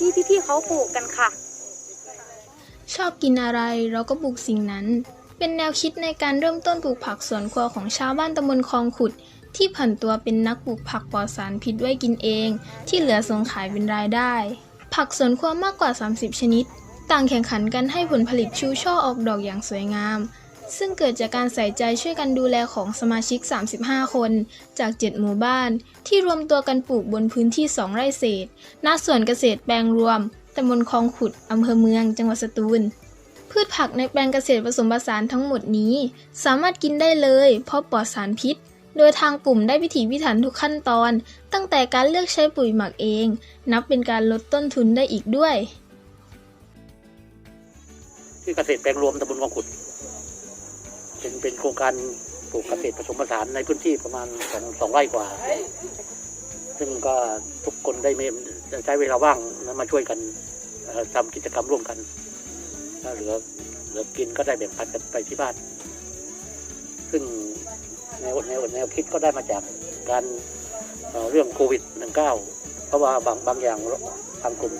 ที่พี่ๆเขาปลูกกันค่ะ ชอบกินอะไรเราก็ปลูกสิ่งนั้น เป็นแนวคิดในการเริ่มต้นปลูกผักสวนครัวของชาวบ้านตำบลคลองขุด ที่ผันตัวเป็นนักปลูกผักปลอดสารพิษไว้กินเอง ที่เหลือส่งขายเป็นรายได้ ผักสวนครัวมากกว่า 30 ชนิด ต่างแข่งขันกันให้ผลผลิตชูช่อออกดอกอย่างสวยงาม ซึ่งเกิดจากการใส่ใจช่วยกันดูแลของสมาชิก 35 คน จาก 7 หมู่บ้าน ที่รวมตัวกันปลูกบนพื้นที่ 2 ไร่เศษ ณสวนเกษตรแปลงรวม ตำบลคลองขุด อำเภอเมือง จังหวัดสตูล พืชผักในแปลงเกษตรผสมผสานทั้งหมดนี้ สามารถกินได้เลย เพราะปลอดสารพิษ โดยทางกลุ่มได้พิถีพิถันทุกขั้นตอน ตั้งแต่การเลือกใช้ปุ๋ยหมักเอง นับเป็นการลดต้นทุนได้อีกด้วย ที่เกษตรแปลงรวมตำบลคลองขุด เป็นเป็นโครงการปลูกเกษตรผสมผสานในพื้นที่ประมาณสองสองไร่กว่า ซึ่งก็ทุกคนได้มีใช้เวลาว่างมาช่วยกันทำกิจกรรมร่วมกันถ้าเหลือเหลือกินก็ได้แบ่งปันกันไปที่บ้าน ซึ่งแนวแนวแนวคิดก็ได้มาจากการเอ่อเรื่องโควิด -19 เพราะว่าบางบางอย่างทางกลุ่ม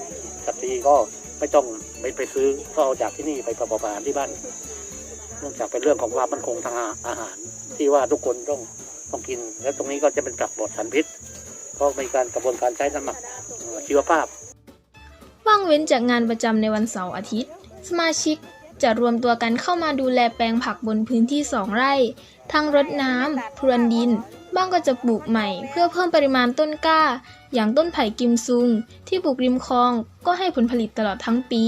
สตรีก็ไม่ต้องไปไปซื้อก็เอาจากที่นี่ไปประกอบอาหารที่บ้าน เนื่องจากเป็นเรื่องของความมั่นคงทางอาหาร ที่ว่าทุกคนต้องต้องกิน และตรงนี้ก็จะเป็นผักปลอดสารพิษ เพราะมีการกระบวนการใช้น้ำหมักเอ่อชีวภาพ ว่างเว้นจากงานประจำในวันเสาร์อาทิตย์ สมาชิกจะรวมตัวกันเข้ามาดูแลแปลงผักบนพื้นที่สองไร่ ทั้งรดน้ำพรวนดิน บ้างก็จะปลูกใหม่ เพื่อเพิ่มปริมาณต้นกล้า อย่างต้นไผ่กิมซุง ที่ปลูกริมคลอง ก็ให้ผลผลิตตลอดทั้งปี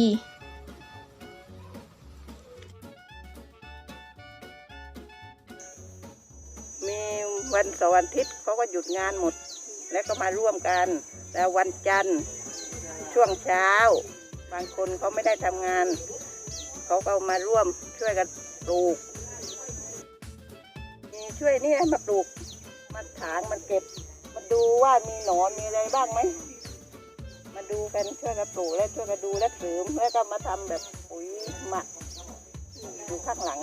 วันเสาร์วันอาทิตย์เขาก็หยุดงานหมด แล้วก็มาร่วมกัน แล้ววันจันทร์ช่วงเช้า บางคนเขาไม่ได้ทำงาน เขาก็มาร่วมช่วยกันปลูกมีช่วยนี่มาปลูกมาถางมันเก็บ มาดูว่ามีหนอนมีอะไรบ้างไหมมาดูกันช่วยกันปลูกแล้วช่วยกันดูและเสริมแล้วก็มาทำแบบปุ๋ยหมักอยู่ข้างหลัง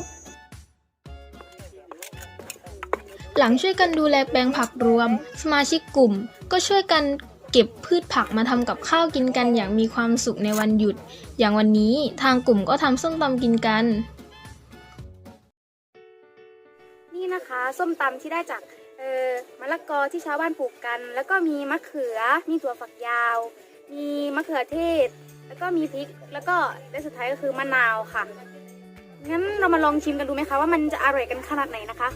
หลังช่วยกันดูแลแปลงผักรวม สมาชิกกลุ่ม ก็ช่วยกันเก็บพืชผักมาทำกับข้าวกินกันอย่างมีความสุขในวันหยุด อย่างวันนี้ทางกลุ่มก็ทำส้มตำกินกัน นี่นะคะ ส้มตำที่ได้จากเออมะละกอที่ชาวบ้านปลูกกัน แล้วก็มีมะเขือ มีถั่วฝักยาว มีมะเขือเทศ แล้วก็มีพริก แล้วก็และสุดท้ายก็คือมะนาวค่ะ งั้นเรามาลองชิมกันดูไหมคะว่ามันจะอร่อยกันขนาดไหนนะคะ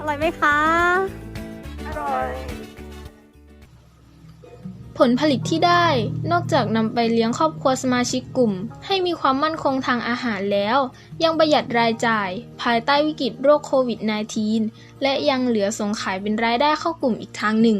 อร่อยไหมคะ อร่อย ผลผลิตที่ได้นอกจากนำไปเลี้ยงครอบครัวสมาชิกกลุ่ม ให้มีความมั่นคงทางอาหารแล้ว ยังประหยัดรายจ่าย ภายใต้วิกฤตโรคโควิด -19 และยังเหลือส่งขายเป็นรายได้เข้ากลุ่มอีกทางหนึ่ง